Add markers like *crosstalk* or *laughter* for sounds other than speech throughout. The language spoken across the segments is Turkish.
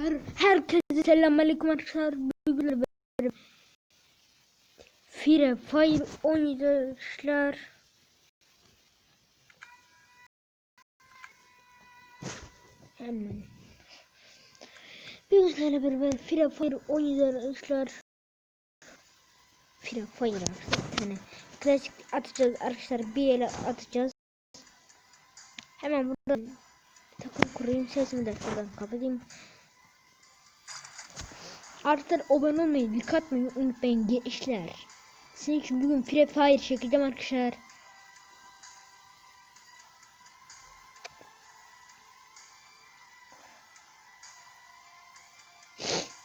Her herkese selamünaleyküm arkadaşlar. Bugün Free Fire oynayacaklar. Hemen. Bugün sizlerle beraber Free Fire oynayacaklar. Free Fire arkadaşlar. Yani klasik atacağız arkadaşlar. Bir ele atacağız. Hemen buradan takım kurayım. Sesimi de şuradan kapatayım. Arkadaşlar abone olmayı, like atmayı unutmayın gençler. Sizin için bugün Free Fire çekeceğim arkadaşlar.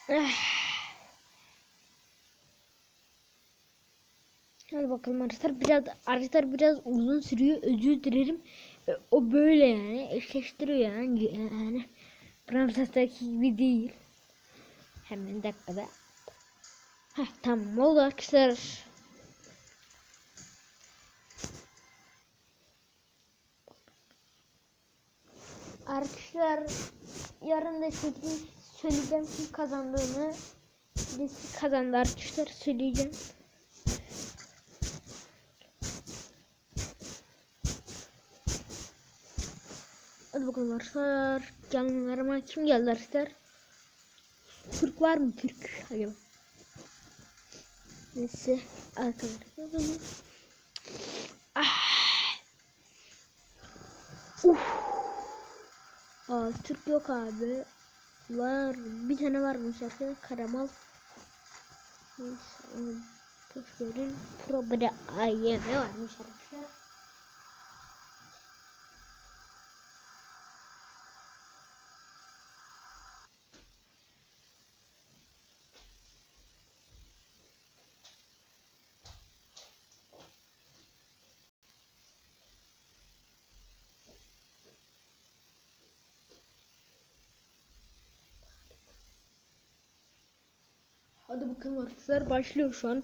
Ah. Hadi bakalım arkadaşlar biraz arkadaşlar biraz uzun sürüyor özür dilerim. E, O böyle yani eşleştiriyor yani yani Brawl gibi değil. Hemen dakikada. Heh tamam oldu arkadaşlar. Arkadaşlar yarın da çekeyim söyleyeceğim kim kazandığını. Birisi kazandı arkadaşlar söyleyeceğim. Hadi bakalım arkadaşlar. Canlılarıma kim geldi arkadaşlar? Türk var mı Türk? Acaba? Neyse arkadaşlar. Ah. Uf. Aa, Türk yok abi. Var. Bir tane varmış arkadaşlar. Karamal. Neyse. Boş verin. Probada AYM varmış arkadaşlar. Hadi bakalım arkadaşlar başlıyor şu an.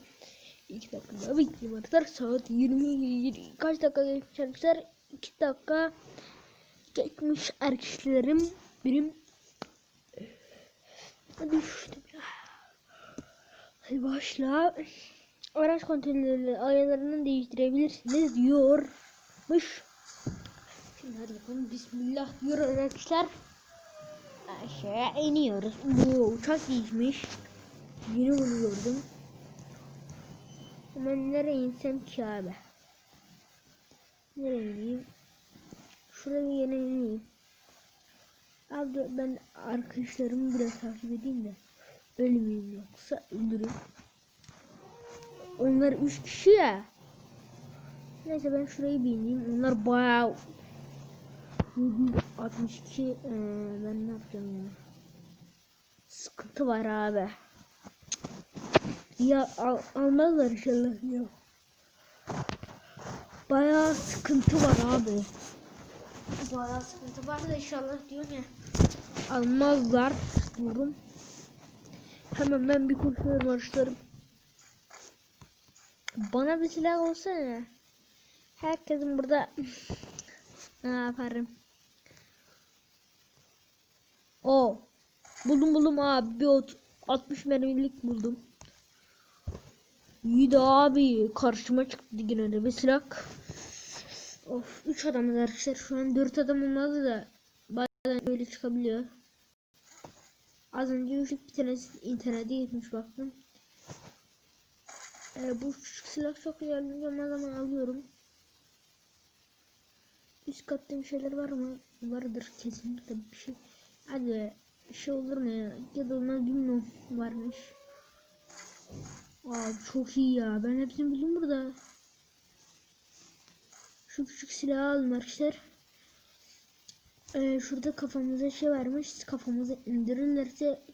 2 dakika daha bekleyeyim arkadaşlar. Saat 20 kaç dakika geçmiş arkadaşlar? 2 dakika geçmiş arkadaşlarım. Benim Hadi düştüm ya. Hadi başla. Araç kontrolleri ayarlarını değiştirebilirsiniz diyormuş. Şimdi hadi bakalım bismillah diyor arkadaşlar. Aşağıya iniyoruz. Bu uçak geçmiş. Yeni gördüm. Hemen nereye insem ki abi? Nereye ineyim? Şuraya yine ineyim. Abi ben arkadaşlarımı biraz takip edeyim de ölmeyeyim yoksa öldürürüm. Onlar üç kişi ya. Neyse ben şurayı bir ineyim. Onlar bayağı 762 ee, ben ne yapacağım ya? Sıkıntı var abi. Ya al, almazlar inşallah ya. Bayağı sıkıntı var abi. Bayağı sıkıntı var da inşallah diyorum ya. Almazlar diyorum. Hemen ben bir kurşun başlarım. Bana bir silah olsa ya. Herkesin burada ne yaparım? O buldum buldum abi bir ot 60 mermilik buldum. İyi de abi karşıma çıktı yine de bir silah. Of 3 adamız arkadaşlar şu an 4 adam olmadı da bazen böyle çıkabiliyor. Az önce üşük bir tanesi internete gitmiş baktım. Ee, bu küçük silah çok güzel ama zaman alıyorum. Üst katta bir şeyler var mı? Vardır kesinlikle bir şey. Hadi bir şey olur mu ya? Ya da olmaz bilmiyorum varmış. Aa çok iyi ya. Ben hepsini buldum burada. Şu küçük silahı aldım arkadaşlar. Ee, şurada kafamıza şey varmış. Kafamıza indirirlerse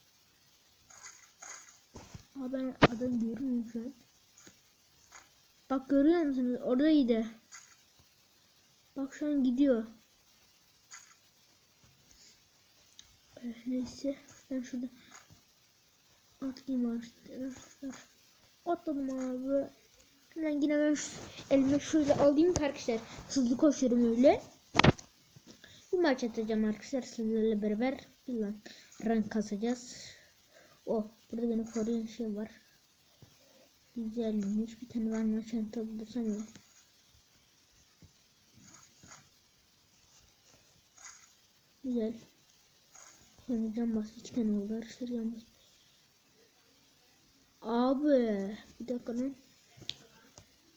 Aa ben adam görmüyorum şu an. Bak görüyor musunuz? Oradaydı. Bak şu an gidiyor. Ee, neyse. Ben şurada atlayayım arkadaşlar. Atladım abi. Hemen yine ben elime şöyle alayım arkadaşlar. Hızlı koşuyorum öyle. bir maç atacağım arkadaşlar sizlerle beraber bir lan rank kasacağız. Oh burada beni koruyan şey var. Güzelmiş bir tane var çanta bulursam ya. Güzel. Sonra cam bas iki tane oldu arkadaşlar cam. Abi bir dakika lan.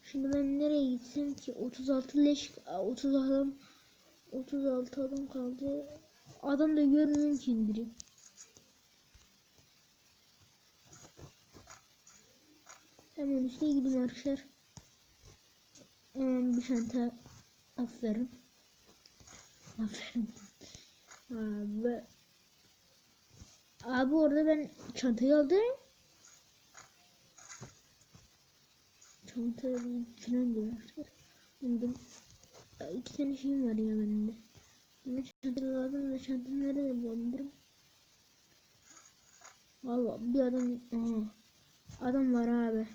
Şimdi ben nereye gitsem ki 36 leş 30 adam 36 adam kaldı. Adam da görmüyorum ki indireyim. Hemen üstüne gideyim arkadaşlar. Hemen bir çanta aferin. Aferin. Abi. Abi orada ben çantayı aldım. Çanta falan diyor. Buldum. Ya İki tane şeyim var ya benim de. Bana çanta lazım da çantamı nerede bulabilirim? Valla bir adam... Aa, adam var abi.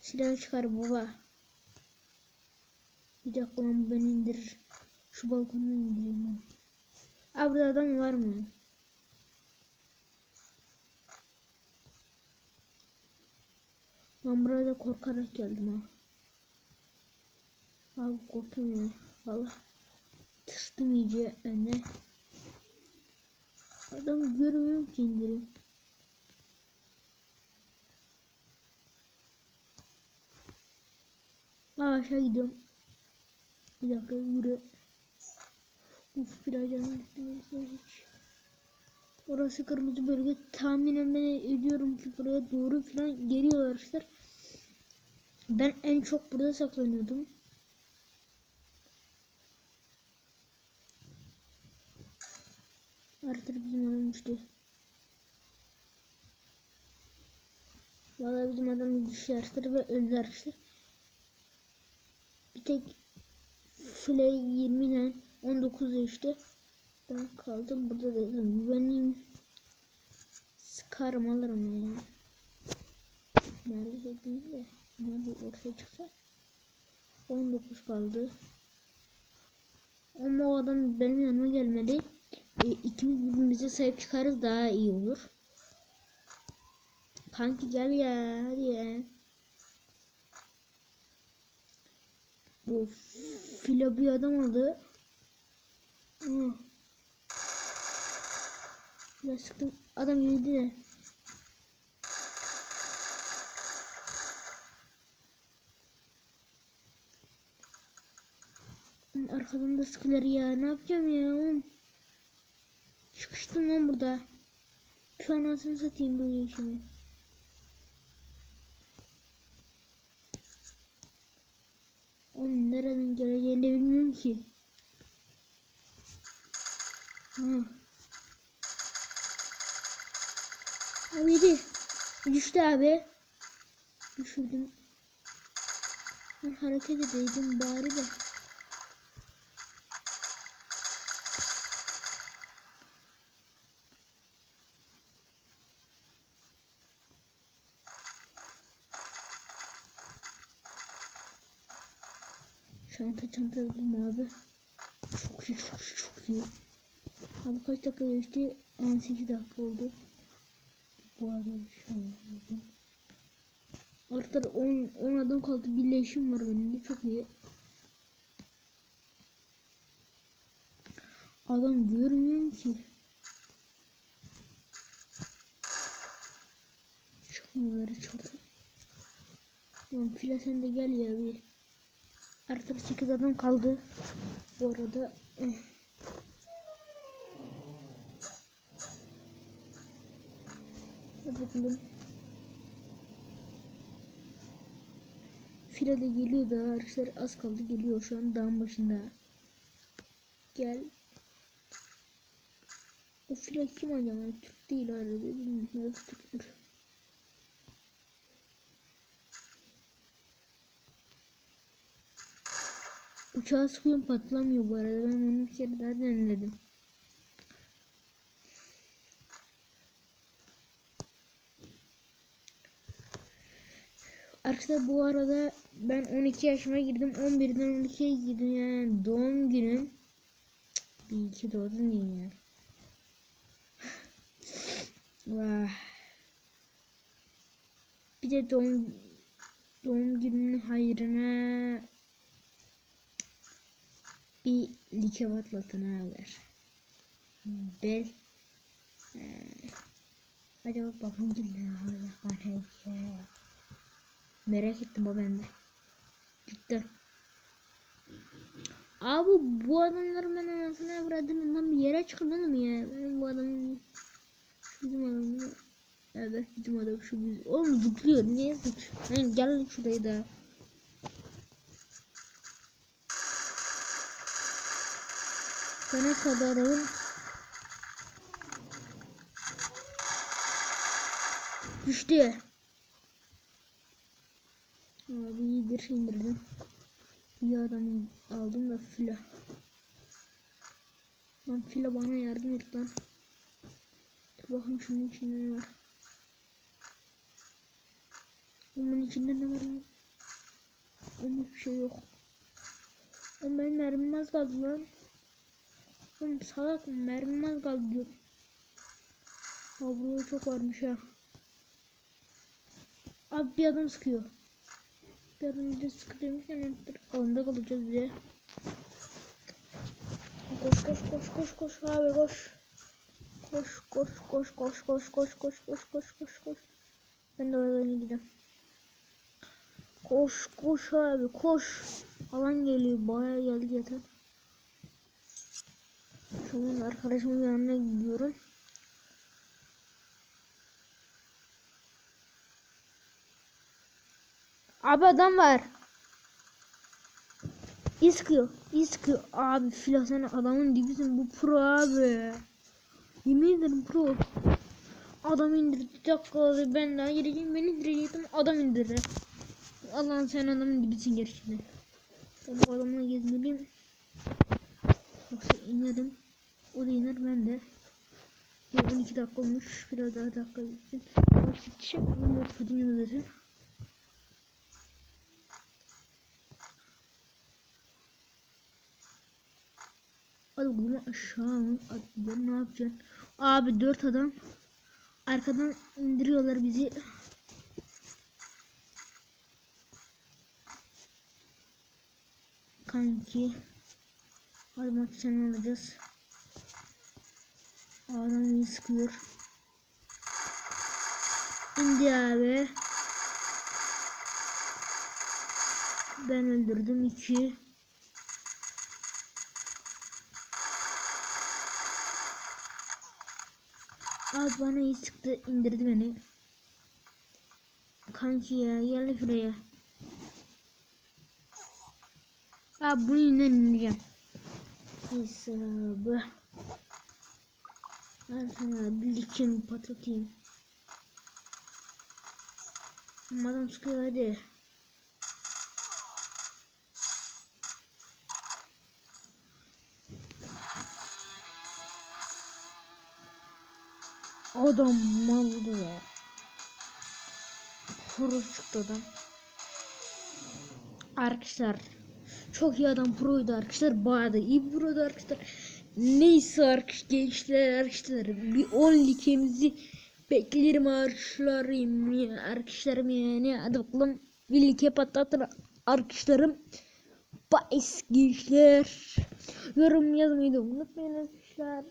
Silah çıkar baba. Bir dakika lan bu beni indirir. Şu balkondan indireyim ben. Abi burada adam var mı? Ben buraya korkarak geldim ha. Abi korktum ya. Valla. Tırstım iyice önüne. Adamı görmüyorum ki indireyim. Aa, aşağı gidiyorum. Bir dakika yürü. Uf biraz canım gitmesi hiç. Orası kırmızı bölge. Tahminen ben ediyorum ki buraya doğru falan geliyorlar arkadaşlar. Ben en çok burada saklanıyordum. Artık bizim adam düştü. Vallahi bizim adam düştü arkadaşlar ve öldü arkadaşlar. Bir tek File 20 ile 19 işte. Ben kaldım burada dedim. Güvenliyim. Sıkarım alırım ya. Nerede değil de. Nerede ortaya çıksa. 19 kaldı. Ama o adam benim yanıma gelmedi. E, ikimiz birbirimize sahip çıkarız daha iyi olur. Kanki gel ya hadi ya. Bu filo bir adam aldı. Aa. Biraz sıktım. Adam yedi de. Arkadan da sıkılar ya. Ne yapacağım ya oğlum? Çıkıştım lan burada. Şu an anasını satayım bu işimi. Onun nereden geleceğini bilmiyorum ki. Ha. Abi yedi. Düştü abi. Düşürdüm. Ben hareket edeydim bari de. Çanta çanta dedim abi. Çok iyi çok iyi çok iyi. Abi kaç dakika geçti? 18 dakika oldu. Oldu. Artık 10, 10 adam kaldı. Birleşim var benim de çok iyi. Adam görmüyorum ki. Çıkmıyorlar çok. Lan file sen de gel ya bir. Artık 8 adam kaldı. Bu arada eh. Bakalım. File de geliyor da arkadaşlar az kaldı geliyor şu an dağın başında. Gel. O file kim acaba? Türk değil herhalde. Bilmiyorum. Türktür. Uçağı sıkıyorum patlamıyor bu arada. Ben onu bir kere daha denedim. Arkadaşlar bu arada ben 12 yaşıma girdim. 11'den 12'ye girdim yani doğum günüm. Bir iki doğdun diyeyim ya. *laughs* Vah. Bir de doğum doğum gününün hayrına bir like patlatın abiler. Bel Ee, acaba babam gibi ne Merak ettim o bende. Cidden. Abi bu adamları ben anasını avradım lan bir yere çıkılır mı ya? Benim bu adamın bizim adamı Evet bizim adam şu biz. Oğlum zıplıyor niye zıplıyor? Lan gel lan şuraya da. Sana kadarın düştü. İyidir indirdim. Bir aldım da fila. Lan fila bana yardım et lan. Dur bakayım şunun içinde ne var. Bunun içinde ne var lan? Onun hiçbir şey yok. Oğlum benim mermim az kaldı lan. Oğlum salak? Mermim az kaldı diyorum. Ha burada çok varmış ha. Abi bir adam sıkıyor. Bir adam bir de sıkıyormuş hemen alında kalacağız diye. Koş koş koş koş koş abi koş. Koş koş koş koş koş koş koş koş koş koş koş. Ben de oradan gideceğim. Koş koş abi koş. Alan geliyor bayağı geldi yeter. Şimdi arkadaşımın yanına gidiyorum. Abi adam var. İskıyor. İskıyor. Abi filo sen adamın dibisin. Bu pro abi. Yemin ederim pro. Adam indirdi. Dakika ben daha gireceğim. Ben indirecektim. Adam indirdi. Allah'ın sen adamın dibisin gerçekten. Bu adamla gezmeliyim. Yoksa inerim. O da iner ben de. Ya 12 dakika olmuş. Biraz daha dakika. Vakit şey. Bunu fırını bunu aşağı atlayalım. Ne yapacaksın? Abi dört adam arkadan indiriyorlar bizi. Kanki. Hadi maç sen alacağız. Adam iyi sıkıyor. İndi abi. Ben öldürdüm iki. Abi bana iyi sıktı indirdi beni. Kanki ya gel şuraya. Abi bunu indireceğim. Hesabı. Ben sana bir dikimi patlatayım. Madem sıkıyor hadi. Adam maldı ya. Pro çıktı adam. Arkadaşlar çok iyi adam proydu arkadaşlar. Bayağı da iyi proydu arkadaşlar. Neyse arkadaşlar gençler arkadaşlar bir 10 likemizi beklerim arkadaşlarım ya arkadaşlarım yani hadi bakalım bir like patlatın arkadaşlarım. Bye gençler. Yorum yazmayı da unutmayın arkadaşlar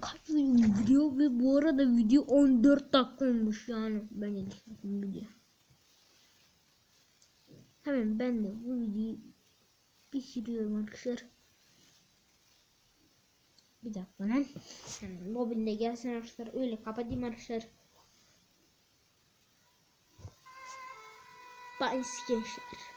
kaç video ve bu arada video 14 dakika olmuş yani ben editledim video. Hemen ben de bu videoyu bitiriyorum arkadaşlar. Bir dakika lan. Mobilde gelsin arkadaşlar. Öyle kapatayım arkadaşlar. Bye gençler.